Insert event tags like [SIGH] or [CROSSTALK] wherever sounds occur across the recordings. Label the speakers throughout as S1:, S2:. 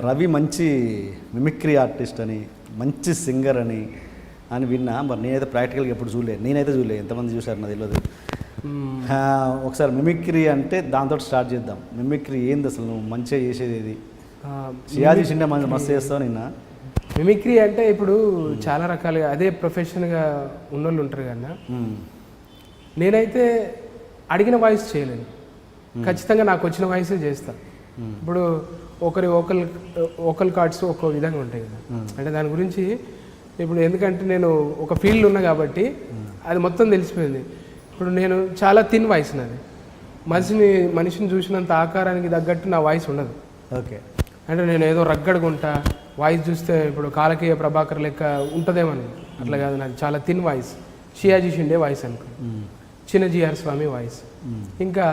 S1: రవి మంచి mimicry artist అని మంచి సింగర్ అని అని విన్నా. మరి నేనైతే ప్రాక్టికల్గా ఎప్పుడు చూడలేదు. నేనైతే చూడలేదు. ఎంతమంది చూశారు నాకు తెలియదు ఆ, ఒకసారి మిమిక్రీ అంటే దాంతో స్టార్ట్ చేద్దాం. మిమిక్రీ ఏంది అసలు? నువ్వు మంచిగా చేసేది ఇది షియాజీ షిండే మంచి మస్తు చేస్తావు నిన్న.
S2: మిమిక్రీ అంటే ఇప్పుడు చాలా రకాలుగా అదే ప్రొఫెషన్గా ఉన్నోళ్ళు ఉంటారు కదా
S1: మ్మ్.
S2: నేనైతే అడిగిన వాయిస్ చేయలేను. ఖచ్చితంగా నాకు వచ్చిన వాయిసే చేస్తా. ఇప్పుడు ఒకరి ఓకల్ ఓకల్ కార్డ్స్ ఒక్కో విధంగా ఉంటాయి కదా. అంటే దాని గురించి ఇప్పుడు ఎందుకంటే నేను ఒక ఫీల్డ్ ఉన్నా కాబట్టి అది మొత్తం తెలిసిపోయింది. ఇప్పుడు నేను చాలా థిన్ వాయిస్ నాది. మనిషిని మనిషిని చూసినంత ఆకారానికి తగ్గట్టు నా వాయిస్ ఉండదు.
S1: ఓకే.
S2: అంటే నేను ఏదో రగ్గడుగుంటా వాయిస్ చూస్తే ఇప్పుడు కాలకీయ ప్రభాకర్ లెక్క ఉంటుందేమని అట్లా కాదు నాకు చాలా thin voice Sayaji Shinde voice అనుకో. చిన్న జిఆర్ స్వామి వాయిస్. ఇంకా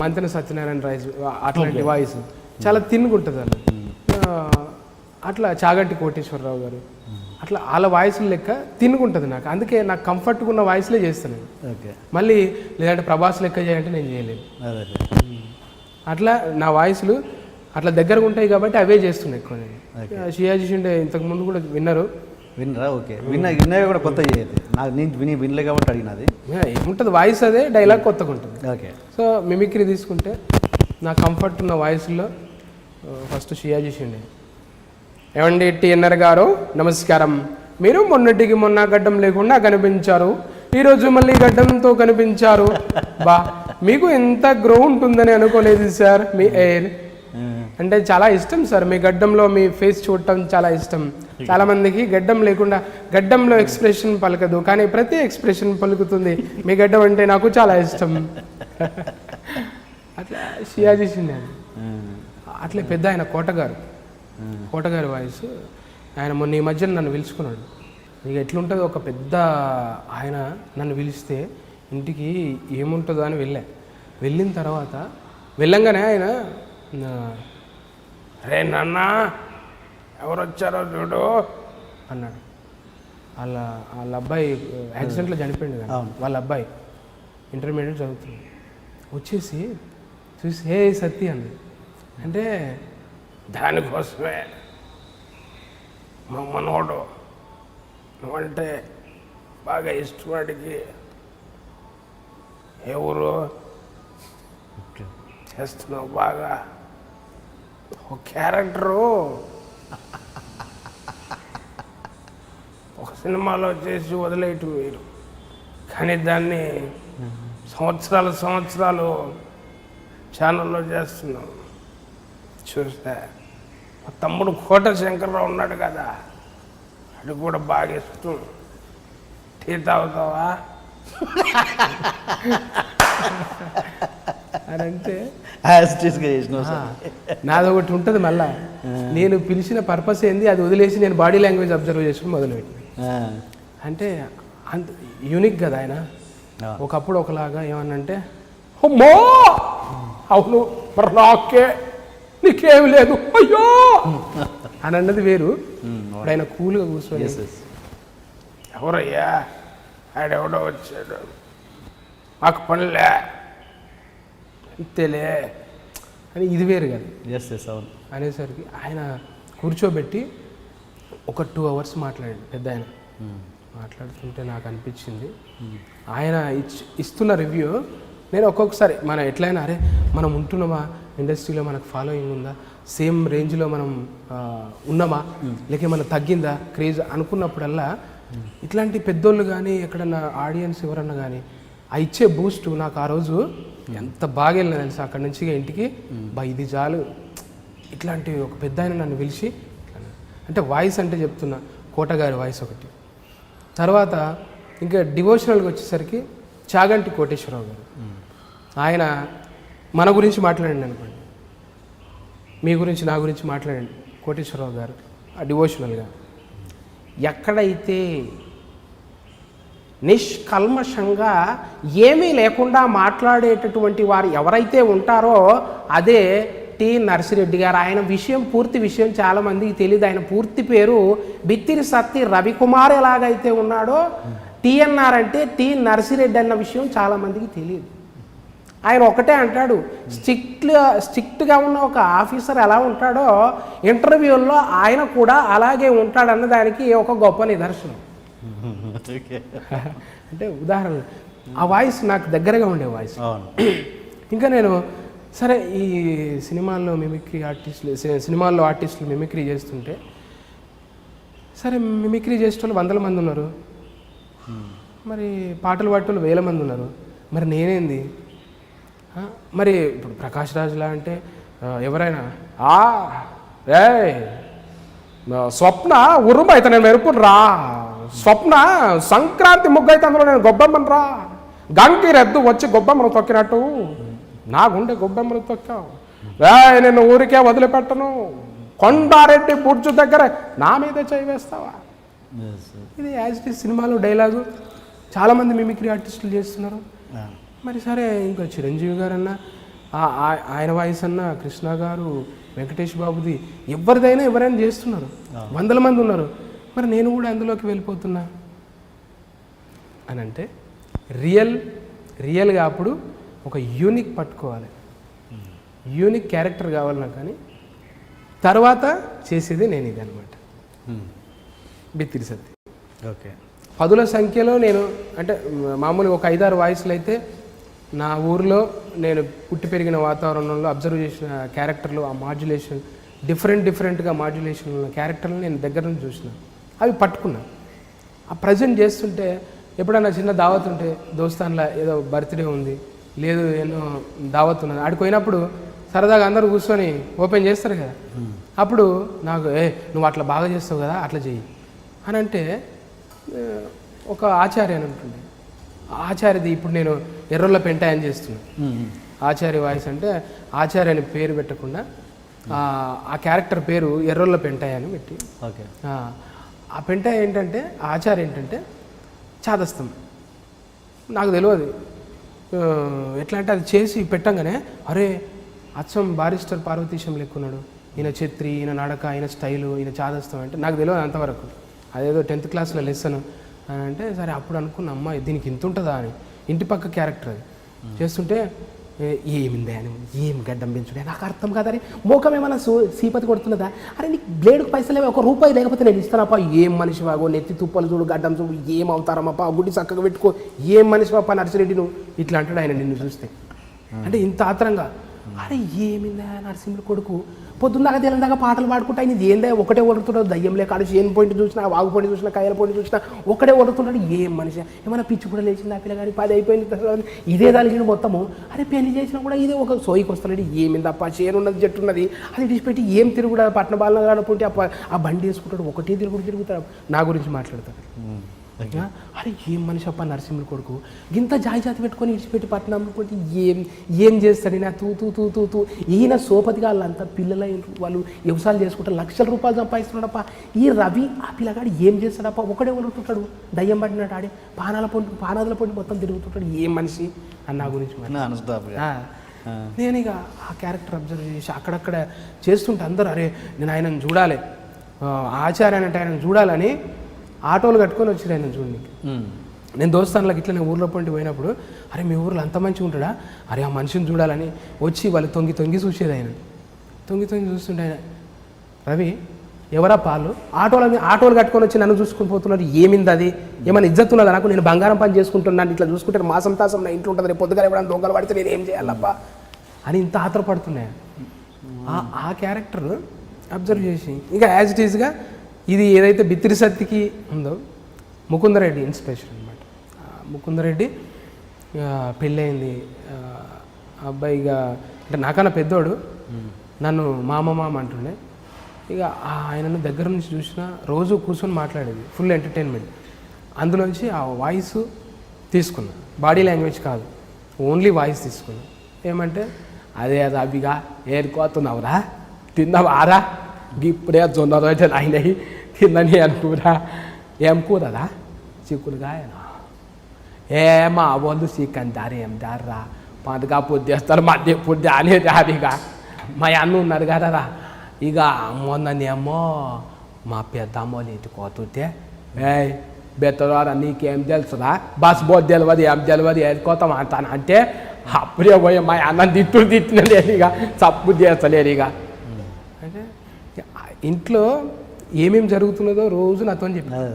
S2: మంతెన సత్యనారాయణ రాయ్ అట్లాంటి వాయిస్. చాలా తిన్నుగా ఉంటుంది ఆ, అట్లా చాగంటి కోటేశ్వరరావు గారు. అట్లా వాళ్ళ వాయిస్ లెక్క తిన్నుకుంటుంది నాకు. అందుకే నాకు కంఫర్ట్గా ఉన్న వాయిస్లే చేస్తాను
S1: ఓకే.
S2: మళ్ళీ లేదంటే ప్రభాస్ లెక్క చేయాలంటే నేను చేయలేను. అట్లా నా వాయిస్లు అట్లా దగ్గరగా ఉంటాయి కాబట్టి అవే చేస్తున్నాయి ఎక్కువ నేను. షియాజీ షిండే ఇంతకు ముందు కూడా విన్నారు.
S1: విన్నరా? ఓకే. విన్న విన్నవి కూడా కొత్త చేయదు నాకు నేను విని వినలే కాబట్టి అడిగినది.
S2: ఏముంటుంది? వాయిస్ అదే డైలాగ్ కొత్తగా ఉంటుంది.
S1: ఓకే.
S2: సో మిమిక్రీ తీసుకుంటే నా కంఫర్ట్ ఉన్న వాయిస్లో ఫస్ట్ షియాజీ షిండే ఏమండి టిఎన్ఆర్ గారు? నమస్కారం. మీరు మొన్నటికి మొన్న గడ్డం లేకుండా కనిపించారు. ఈరోజు మళ్ళీ గడ్డంతో కనిపించారు. బా మీకు ఎంత గ్రో ఉంటుందని అనుకోలేదు సార్ మీ ఎయిర్ అంటే చాలా ఇష్టం సార్. మీ గడ్డంలో మీ ఫేస్ చూడటం చాలా ఇష్టం. చాలా మందికి గడ్డం లేకుండా గడ్డంలో ఎక్స్ప్రెషన్ పలకదు కానీ ప్రతి ఎక్స్ప్రెషన్ పలుకుతుంది. మీ గడ్డం అంటే నాకు చాలా ఇష్టం. అట్లా షియాజీ షిండే అట్లే పెద్ద ఆయన కోటగారు. కోటగారి వాయిస్. ఆయన మొన్న ఈ మధ్యన నన్ను పిలుచుకున్నాడు. ఇక ఎట్లుంటుంది ఒక పెద్ద ఆయన నన్ను పిలిస్తే ఇంటికి ఏముంటుందో అని వెళ్ళా. వెళ్ళిన తర్వాత వెళ్ళంగానే ఆయన రే నాన్న ఎవరు వచ్చారో చూడు అన్నాడు. వాళ్ళ వాళ్ళ అబ్బాయి యాక్సిడెంట్లో చనిపోయింది కదా. వాళ్ళ అబ్బాయి ఇంటర్మీడియట్ చదువుతుంది. వచ్చేసి చూసి హే సత్తి అంది. అంటే దానికోసమే మా మనోడు నువ్వంటే బాగా ఇష్టవాడికి ఎవరు చేస్తున్నావు బాగా? ఒక క్యారెక్టరు. ఒక సినిమాలో చేసి వదిలేయటం మీరు కానీ దాన్ని సంవత్సరాలు సంవత్సరాలు ఛానల్లో చేస్తున్నాం. చూస్తే మా తమ్ముడు కోట శంకర్రావు ఉన్నాడు కదా అది కూడా బాగా ఇష్టం టీ తాగుతావా? అని అంటే
S1: యాస్టిస్గా
S2: నాది ఒకటి ఉంటుంది మళ్ళా. నేను పిలిచిన పర్పస్ ఏంది అది వదిలేసి నేను బాడీ లాంగ్వేజ్ అబ్జర్వ్ చేసుకుని మొదలుపెట్టి. అంటే అంత యూనిక్ కదా ఆయన. ఒకప్పుడు ఒకలాగా ఏమన్నంటే అమ్మో! అవును మరి నాకే నీకేమి లేదు అయ్యో! [LAUGHS] అని అన్నది వేరు. ఇప్పుడు ఆయన కూల్గా కూర్చొని. ఎవరయ్యా? ఆడెవడో వచ్చాడు. మాకు పనిలే. అంతేలే అని ఇది వేరు కదా.
S1: ఎస్ ఎస్ అవును.
S2: అనేసరికి ఆయన కూర్చోబెట్టి ఒక టూ అవర్స్ మాట్లాడాడు పెద్ద ఆయన. మాట్లాడుతుంటే నాకు అనిపించింది. ఆయన ఇచ్ ఇస్తున్న రివ్యూ నేను ఒక్కొక్కసారి మన ఎట్లయినా అరే మనం ఉంటున్నామా? ఇండస్ట్రీలో మనకు ఫాలోయింగ్ ఉందా? సేమ్ రేంజ్లో మనం ఉన్నామా? లేక ఏమైనా తగ్గిందా? క్రేజ్ అనుకున్నప్పుడల్లా ఇట్లాంటి పెద్దోళ్ళు కానీ ఎక్కడన్నా ఆడియన్స్ ఎవరన్నా కానీ ఆ ఇచ్చే బూస్ట్ నాకు ఆ రోజు ఎంత బాగా వెళ్ళిన తెలుసు? అక్కడి నుంచి ఇంటికి బా ఇది చాలు. ఇట్లాంటి ఒక పెద్ద ఆయన నన్ను పిలిచి అంటే వాయిస్ అంటే చెప్తున్నా కోటగారి వాయిస్ ఒకటి. తర్వాత ఇంకా డివోషనల్గా వచ్చేసరికి చాగంటి కోటేశ్వరరావు గారు. ఆయన మన గురించి మాట్లాడండి అనుకోండి. మీ గురించి నా గురించి మాట్లాడండి. కోటేశ్వరరావు గారు ఆ డివోషనల్గా. ఎక్కడైతే నిష్కల్మషంగా ఏమీ లేకుండా మాట్లాడేటటువంటి వారు ఎవరైతే ఉంటారో అదే టి నర్సిరెడ్డి గారు. ఆయన విషయం పూర్తి విషయం చాలామందికి తెలియదు ఆయన పూర్తి పేరు బిత్తిరి సత్తి రవికుమార్ ఎలాగైతే ఉన్నాడో టిఎన్ఆర్ అంటే టి నర్సిరెడ్డి అన్న విషయం చాలామందికి తెలియదు ఆయన ఒకటే అంటాడు స్ట్రిక్ట్ స్ట్రిక్ట్గా ఉన్న ఒక ఆఫీసర్ ఎలా ఉంటాడో ఇంటర్వ్యూల్లో ఆయన కూడా అలాగే ఉంటాడన్న దానికి ఒక గొప్ప నిదర్శనం. అంటే ఉదాహరణ ఆ వాయిస్ నాకు దగ్గరగా ఉండే వాయిస్. ఇంకా నేను సరే ఈ సినిమాల్లో మిమిక్రీ ఆర్టిస్టులు సినిమాల్లో ఆర్టిస్టులు మిమిక్రీ చేస్తుంటే సరే మిమిక్రీ చేసేటోళ్ళు వందల మంది ఉన్నారు. మరి పాటలు పాడేటోళ్ళు వేల మంది ఉన్నారు. మరి నేనేంది? మరి ఇప్పుడు ప్రకాష్ రాజులా అంటే ఎవరైనా ఆ రే స్వప్న ఉరుము అయితే నేను మెరుపును రా స్వప్న సంక్రాంతి ముగ్గు అయితే అందులో నేను గొబ్బెమ్మను రా. గంకి రెద్దు వచ్చి గొబ్బెమ్మను తొక్కినట్టు. నా గుండె గొబ్బెమ్మను తొక్కావు. రే నేను ఊరికే వదిలిపెట్టను. కొండారెడ్డి బుడ్జు దగ్గర నా మీద చేయి వేస్తావా. ఇది యాజ్ ఇట్ సినిమాలో డైలాగు. చాలామంది మిమిక్రీ ఆర్టిస్టులు చేస్తున్నారు. మరి సరే ఇంకా చిరంజీవి గారు అన్న ఆ- ఆ- ఆయన వాయిస్ అన్న కృష్ణ గారు వెంకటేష్ బాబుది ఎవరిదైనా ఎవరైనా చేస్తున్నారు. వందల మంది ఉన్నారు. మరి నేను కూడా అందులోకి వెళ్ళిపోతున్నా? అని అంటే రియల్ రియల్గా అప్పుడు ఒక యూనిక్ పట్టుకోవాలి. యూనిక్ క్యారెక్టర్ కావాలి నాకు కానీ. తర్వాత చేసేది నేను ఇది అనమాట. బిత్తిరి సత్తి
S1: ఓకే.
S2: పదుల సంఖ్యలో నేను అంటే మామూలుగా ఒక ఐదారు వాయిస్లు అయితే నా ఊర్లో నేను పుట్టి పెరిగిన వాతావరణంలో అబ్జర్వ్ చేసిన క్యారెక్టర్లు ఆ మాడ్యులేషన్ డిఫరెంట్ డిఫరెంట్గా మాడ్యులేషన్ ఉన్న క్యారెక్టర్లు నేను దగ్గర నుంచి చూసిన. అవి పట్టుకున్నా ఆ ప్రజెంట్ చేస్తుంటే ఎప్పుడన్నా చిన్న దావత్ ఉంటే దోస్తాన్లా ఏదో బర్త్డే ఉంది లేదు ఎన్నో దావత్ ఉన్నది. ఆడికి పోయినప్పుడు సరదాగా అందరూ కూర్చొని ఓపెన్ చేస్తారు కదా. అప్పుడు నాకు ఏ నువ్వు అట్లా బాగా చేస్తావు కదా అట్లా చెయ్యి. అని అంటే ఒక ఆచార్య అని ఉంటుంది. ఆచార్యది ఇప్పుడు నేను ఎర్రొల్ల పెంటాయని చేస్తున్నాను
S1: Hmm.
S2: ఆచార్య వాయిస్ అంటే ఆచార్య అని పేరు పెట్టకుండా ఆ, క్యారెక్టర్ పేరు ఎర్రొల్ల పెంటాయ అని పెట్టి.
S1: ఓకే.
S2: ఆ, పెంట ఏంటంటే ఆ ఆచారం ఏంటంటే చాదస్తం. నాకు తెలియదు ఎట్లా అంటే అది చేసి పెట్టంగానే అరే అచ్చం బారిస్టర్ పార్వతీశం లెక్కున్నాడు. ఈయన ఛత్రి ఈయన నడక ఈయన స్టైలు ఈయన చాదస్తం అంటే నాకు తెలియదు అంతవరకు. అదేదో టెన్త్ క్లాస్లో లెసన్ అని అంటే సరే అప్పుడు అనుకున్న అమ్మ దీనికి ఇంత ఉంటుందా అని. ఇంటి పక్క క్యారెక్టర్ అది. చేస్తుంటే ఏమిందే ఏం గడ్డం పెంచుడే? నాకు అర్థం కాదని మోకం ఏమైనా సూ సీపతి కొడుతున్నదా అరే నీకు బ్లేడ్కి పైసలు? ఒక రూపాయి లేకపోతే నేను ఇస్తానప్పా ఏం మనిషి వాగో నెత్తి తుప్పలు చూడు గడ్డం చూడు ఏం అవుతారమ్మప్పా గుడి చక్కగా పెట్టుకో. ఏం మనిషి పాప నర్సిరెడ్డి నువ్వు. ఇట్లా అంటాడు ఆయన నిన్ను చూస్తే. అంటే ఇంత ఆత్రంగా. అరే ఏమిందా నరసింహుడు కొడుకు? పొద్దున్నాక తెలందాక పాటలు పాడుకుంటా ఆయన ఇది ఏందా ఒకటే వడుతున్నాడు దయ్యం లేక ఆడు చేను పాయింట్ చూసినా వాగు పాయింట్ చూసినా కాయల పాయింట్ చూసినా ఒకటే ఒడుతున్నాడు ఏం మనిషి? ఏమైనా పిచ్చి కూడా లేచిందా పిల్లగాని పది అయిపోయింది తర్వాత ఇదే దానికి మొత్తము. అరే పెళ్ళి చేసినా కూడా ఇదే ఒక సోయికి వస్తున్నాడు ఏమింది అప్ప చేను ఉన్నది జట్టు ఉన్నది. అది విడిచిపెట్టి ఏం తిరుగుడు? పట్టణ బాలన కాడకుంటే అప్ప ఆ బండి వేసుకుంటాడు. ఒకటే తిరుగుడు తిరుగుతాడు. నా గురించి మాట్లాడతాడు. అరే ఏం మనిషి అప్ప నరసింహుడు కొడుకు? ఇంత జాయి జాతి పెట్టుకొని ఇడిచిపెట్టి పట్నం అనుకుంటే ఏం ఏం చేస్తాడు నా తూ తూ తూ తూ తూ. ఈయన సోపతి వాళ్ళంతా పిల్లల వాళ్ళు వ్యవసాయాలు చేసుకుంటే లక్షల రూపాయలు సంపాదిస్తున్నాడప్ప ఈ రవి ఆ పిల్లగాడు ఏం చేస్తాడప్ప ఒకడే వదులుతుంటాడు. దయ్యం పట్టినట్టు ఆడే. పానాల పొండి పానాదుల పొండి మొత్తం తిరుగుతుంటాడు. ఏం మనిషి? అని నా గురించి.
S1: నాన్
S2: ఇక ఆ క్యారెక్టర్ అబ్జర్వ్ చేసి అక్కడక్కడ చేస్తుంటే అందరూ అరే నేను ఆయనను చూడాలి. ఆచార్య అంటే ఆయనను చూడాలని ఆటోలు కట్టుకొని వచ్చారు ఆయన చూడడానికి నేను దోస్తానులకు ఇట్లా నేను ఊర్లో పండి పోయినప్పుడు అరే మీ ఊర్లో అంత మంచిగా ఉంటాడా? అరే ఆ మనిషిని చూడాలని వచ్చి వాళ్ళు తొంగి తొంగి చూసేది ఆయన. తొంగి తొంగి చూస్తుంటే ఆయన. రవి ఎవరా పాలు? ఆటోల మీ- ఆటోలు కట్టుకొని వచ్చి నన్ను చూసుకుని పోతున్నారు. ఏమింది అది? ఏమైనా ఇజ్జత్ ఉన్నదా నాకు? నేను బంగారం పని చేసుకుంటున్నాను ఇట్లా చూసుకుంటే మాసం తాసం నా ఇంట్లో ఉంటుంది రేపు పొద్దుగా ఎవరైనా దొంగలు పడితే నేను ఏం చేయాలబ్బా? అని ఇంత ఆత్రపడుతున్నాయి. ఆ ఆ క్యారెక్టర్ అబ్జర్వ్ చేసి ఇంకా యాజ్ ఇట్ ఈస్గా ఇది ఏదైతే బిత్తిరి సత్తికి ఉందో ముకుందరెడ్డి ఇన్స్పిరేషన్ అనమాట ముకుందరెడ్డి పెళ్ళయింది. అబ్బాయిగా అంటే నాకన్నా పెద్దోడు. నన్ను మామ మామ అంటుండే. ఇక ఆయనను దగ్గర నుంచి చూసిన రోజు కూర్చొని మాట్లాడేది ఫుల్ ఎంటర్టైన్మెంట్ అందులోంచి ఆ వాయిస్ తీసుకున్నా. బాడీ లాంగ్వేజ్ కాదు ఓన్లీ వాయిస్ తీసుకున్నా. ఏమంటే అదే అది అవిగా ఏరుకోతున్నావురా? తిన్నావారా? ఇప్పుడే జొన్న రోజులు అయినాయి తిన్నని అనుకురా ఏం కూరదా చిక్కులుగాయన ఏ మా వాళ్ళు చికెన్ దారి ఏం దారా పండుగ పూర్తి చేస్తారు మధ్య పొద్దు అనే ఇక మా అన్న ఉన్నారు కదరా ఇక మొన్ననేమో మా పెద్దమ్మని ఇంటికి పోతుంటే ఏ బెత్తరారా నీకేం తెలుసురా బస్ బోర్డు తెలియదు ఏం తెలియదు వెళ్ళిపోతాం అంటాను అంటే అప్పుడే పోయి మా అన్నం తిట్టు తిట్టినది ఇక చప్పు చేస్తలేరు ఇక అంటే ఇంట్లో ఏమేమి జరుగుతున్నదో రోజు నాతో చెప్పి.
S1: అదే.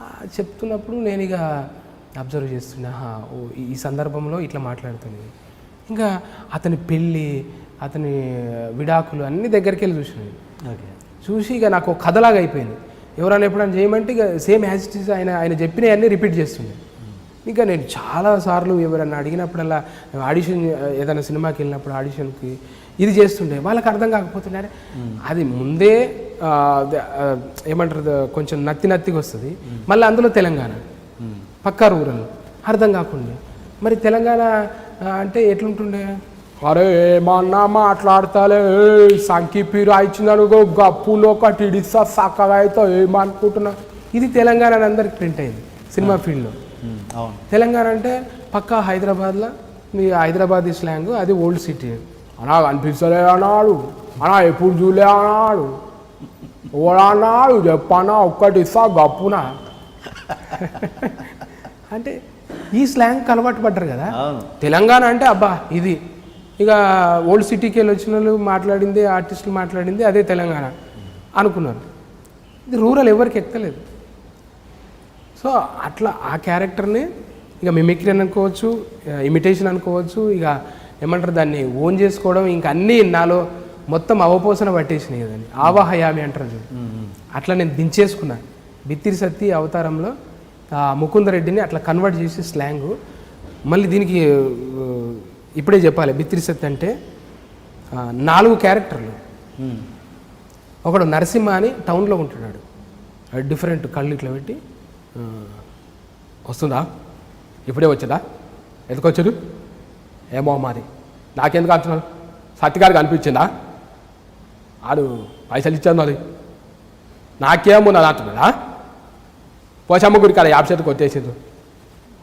S2: ఆ, చెప్తున్నప్పుడు నేను ఇక అబ్జర్వ్ చేస్తున్నా ఓ ఈ- సందర్భంలో ఇట్లా మాట్లాడుతుంది. ఇంకా అతని పెళ్ళి అతని విడాకులు అన్ని దగ్గరికి వెళ్ళి చూసినాను చూసి ఇక నాకు కథలాగా అయిపోయింది. ఎవరైనా ఎప్పుడైనా చేయమంటే ఇక సేమ్ యాజ్ ఇట్ ఈస్ ఆయన ఆయన చెప్పినవన్నీ రిపీట్ చేస్తుండే. ఇంకా నేను చాలా సార్లు ఎవరైనా అడిగినప్పుడల్లా ఆడిషన్ ఏదైనా సినిమాకి వెళ్ళినప్పుడు ఆడిషన్కి ఇది చేస్తుండే. వాళ్ళకి అర్థం కాకపోతుండే. అరే, అది ముందే ఏమంటారు కొంచెం నత్తి నత్తిగా వస్తుంది. మళ్ళీ అందులో తెలంగాణ. పక్కా రూరల్. అర్థం కాకుండా. మరి తెలంగాణ అంటే ఎట్లుంటుండే? అరే ఏమన్నా మాట్లాడతాలే. సంకి పీరు ఇచ్చినానుగో గప్పులో ఒకటి ఇడిస్తా చక్కగా అయితే ఏమనుకుంటున్నా? ఇది తెలంగాణ అని అందరికి ప్రింట్ అయింది సినిమా ఫీల్డ్లో. తెలంగాణ అంటే పక్కా హైదరాబాద్లో మీ హైదరాబాదీ స్లాంగ్ అది ఓల్డ్ సిటీ. అనా అనిపిస్తలే అన్నాడు. అనా ఎప్పుడు చూలే అన్నాడు. ఓడా అన్నాడు? చెప్పనా? ఒక్కటి ఇస్తా గప్పునా. [LAUGHS] అంటే ఈ స్లాంగ్ అలవాటు పడ్డారు కదా? తెలంగాణ అంటే అబ్బా ఇది. ఇక ఓల్డ్ సిటీకి వెళ్ళి వచ్చిన వాళ్ళు మాట్లాడింది ఆర్టిస్టులు మాట్లాడింది అదే తెలంగాణ అనుకున్నారు. ఇది రూరల్ ఎవరికి ఎక్కలేదు. సో అట్లా ఆ క్యారెక్టర్ని ఇక మిమిక్రీ అనుకోవచ్చు ఇమిటేషన్ అనుకోవచ్చు ఇక ఏమంటారు దాన్ని ఓన్ చేసుకోవడం ఇంకా అన్నీ నాలో మొత్తం అవపోసన పట్టేసినాయి కదండి. ఆవాహయామి అంటారు చూడు. అట్లా నేను దించేసుకున్నా. బిత్తిరి సత్తి అవతారంలో ఆ ముకుందరెడ్డిని అట్లా కన్వర్ట్ చేసి స్లాంగ్. మళ్ళీ దీనికి ఇప్పుడే చెప్పాలి బిత్తిరి సత్తి అంటే నాలుగు క్యారెక్టర్లు. ఒకడు నరసింహ అని టౌన్లో ఉంటున్నాడు. డిఫరెంట్ కళ్ళు ఇట్లా పెట్టి వస్తుందా? ఇప్పుడే వచ్చేదా? ఎందుకు వచ్చాడు ఏమో మరి నాకెందుకు అంటున్నాను సత్యగారికి అనిపించిందా ఆడు పైసలు ఇచ్చాను అది. నాకేమో నాది అంటున్నాడా? పోచమ్మ గుడి కాడ యాప్ చేతికి వచ్చేసింది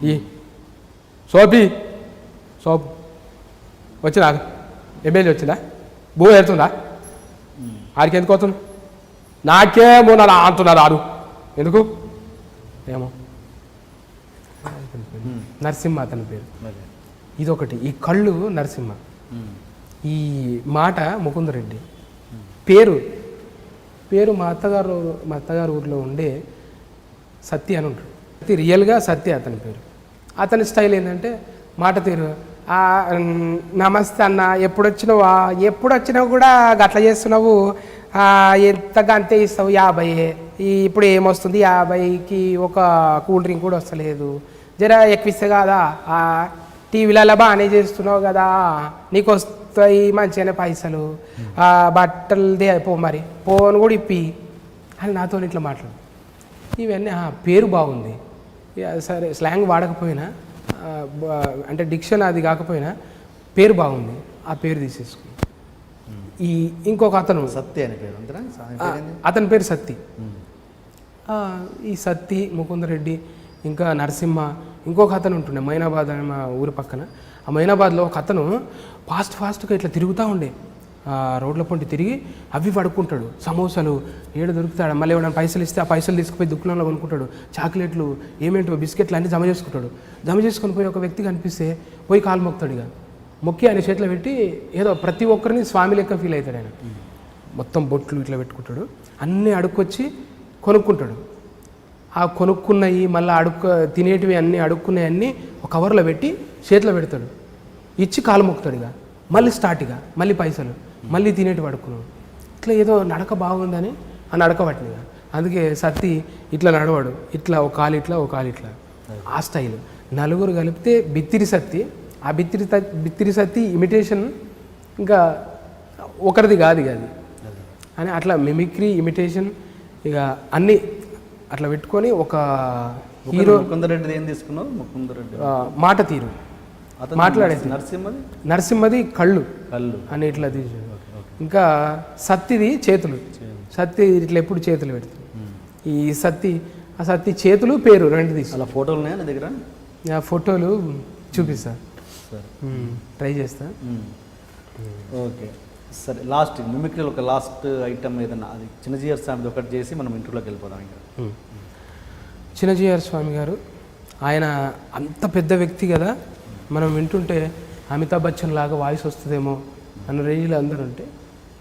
S2: ఈ సోపి సోపు వచ్చినా ఎమ్మెల్యే వచ్చిందా? భూ వెళ్తుందా ఆడికి ఎందుకు వస్తుంది నాకేమో నా అంటున్నారు ఆడు. ఎందుకు? ఏమో. నరసింహ అతని పేరు. ఇదొకటి. ఈ కళ్ళు నరసింహ. ఈ మాట ముకుందరెడ్డి. పేరు. పేరు మా అత్తగారు మా అత్తగారు ఊర్లో ఉండే సత్య అని ఉంటాడు. అది రియల్గా సత్య అతని పేరు. అతని స్టైల్ ఏంటంటే మాట తీరు. "ఆ, మ్, నమస్తే అన్న ఎప్పుడు వచ్చినావా ఎప్పుడు వచ్చినావు కూడా గట్ల చేస్తున్నావు? ఎంతగా అంతే ఇస్తావు? యాభై. ఈ ఇప్పుడు ఏమొస్తుంది? యాభైకి ఒక కూల్ డ్రింక్ కూడా వస్తలేదు. జర ఎక్కువ ఇస్తే కాదా టీవీలలో బాగానే చేస్తున్నావు కదా నీకు వస్తాయి మంచిగానే పైసలు. ఆ, బట్టలదే పో మరి పోను కూడా ఇప్పి. అని నాతో ఇట్లా మాట్లాడు. ఇవన్నీ ఆ, పేరు బాగుంది. సరే స్లాంగ్ వాడకపోయినా అంటే డిక్షన్ అది కాకపోయినా పేరు బాగుంది. ఆ పేరు తీసేసుకుని ఈ ఇంకొక అతను.
S1: సత్య అని పేరు అంతేనా పేరు ఏంది?
S2: అతని పేరు సత్తి. ఈ సత్తి ముకుందరెడ్డి ఇంకా నరసింహ ఇంకొక అతను ఉంటుండే మైనాబాద్ అని మా ఊరి పక్కన. ఆ మైనాబాద్లో ఒక అతను ఫాస్ట్ ఫాస్ట్గా ఇట్లా తిరుగుతూ ఉండే. రోడ్ల పొంటి తిరిగి అవి పడుకుంటాడు. సమోసాలు ఏడు దొరుకుతాడు? మళ్ళీ ఏమైనా పైసలు ఇస్తే ఆ పైసలు తీసుకుపోయి దుకాణంలో కొనుక్కుంటాడు. చాక్లెట్లు ఏమేంటో బిస్కెట్లు అన్నీ జమ చేసుకుంటాడు. జమ చేసుకొని పోయి ఒక వ్యక్తి కనిపిస్తే పోయి కాలు మొక్కుతాడు ఇక. మొక్కి ఆయన చేతిలో పెట్టి ఏదో ప్రతి ఒక్కరిని స్వామి లెక్క ఫీల్ అవుతాడు ఆయన. మొత్తం బొట్లు ఇట్లా పెట్టుకుంటాడు. అన్నీ అడుక్కొచ్చి కొనుక్కుంటాడు. ఆ కొనుక్కున్నవి మళ్ళీ అడుక్కు తినేటివి అన్నీ అడుక్కున్నవి అన్నీ ఒక కవర్లో పెట్టి చేతిలో పెడతాడు. ఇచ్చి కాలు మొక్కుతాడు ఇక మళ్ళీ స్టార్ట్ ఇక మళ్ళీ పైసలు మళ్ళీ తినేటివి అడుక్కున్నాడు. ఇట్లా ఏదో నడక బాగుందని ఆ నడక పట్టింది ఇక. అందుకే సత్తి ఇట్లా నడవాడు ఇట్లా ఒక కాలు ఇట్లా ఒక కాలు ఇట్లా. ఆ స్టైల్. నలుగురు కలిపితే బిత్తిరి సత్తి. ఆ బిత్తిరి బిత్తిరి సత్తి ఇమిటేషన్ ఇంకా ఒకరిది కాదు ఇక అది. అని అట్లా మిమిక్రీ ఇమిటేషన్ ఇక అన్నీ అట్లా పెట్టుకొని ఒక హీరో
S1: ముకుందరెడ్డిది ఏం తీసుకున్నావు? ముకుందరెడ్డి.
S2: మాట తీరు. మాట్లాడేది.
S1: నరసింహది?
S2: నరసింహది కళ్ళు.
S1: కళ్ళు.
S2: అని ఇట్లా తీసి ఇంకా సత్తిది చేతులు. సత్తి ఇట్లా ఎప్పుడు చేతులు పెడుతుంది ఈ సత్తి ఆ సత్తి చేతులు పేరు రెండు తీసి.
S1: అలా ఫోటోలు ఉన్నాయా నీ దగ్గర?
S2: ఆ ఫోటోలు చూపిస్తా. ట్రై చేస్తా.
S1: ఓకే. సరే లాస్ట్ మిమిక్రీలో ఒక లాస్ట్ ఐటమ్ ఏదన్నా అది చిన్నజీఆర్ స్వామిది ఒకటి చేసి మనం ఇంటర్లోకి వెళ్ళిపోదాం ఇంకా.
S2: చిన్నజీఆర్ స్వామి గారు ఆయన అంత పెద్ద వ్యక్తి కదా మనం వింటుంటే అమితాబ్ బచ్చన్ లాగా వాయిస్ వస్తుందేమో అన్న రేంజ్లో అందరూ ఉంటే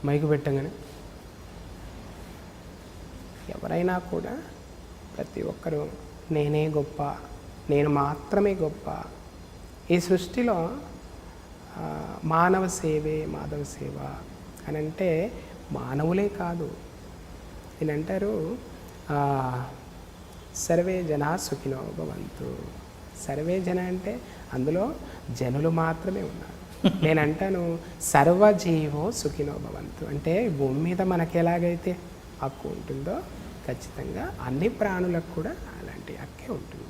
S2: మైకు పెట్టగానే. ఎవరైనా కూడా ప్రతి ఒక్కరూ నేనే గొప్ప నేను మాత్రమే గొప్ప ఈ సృష్టిలో మానవ సేవే మాధవ సేవ అని అంటే మానవులే కాదు. దీని సర్వే జన సుఖినో భవంతు. సర్వే జన అంటే అందులో జనులు మాత్రమే ఉన్నారు. నేనంటాను సర్వజీవో సుఖినో భవంతు. అంటే భూమి మీద మనకి ఎలాగైతే హక్కు ఉంటుందో ఖచ్చితంగా అన్ని ప్రాణులకు కూడా అలాంటి హక్కే ఉంటుంది.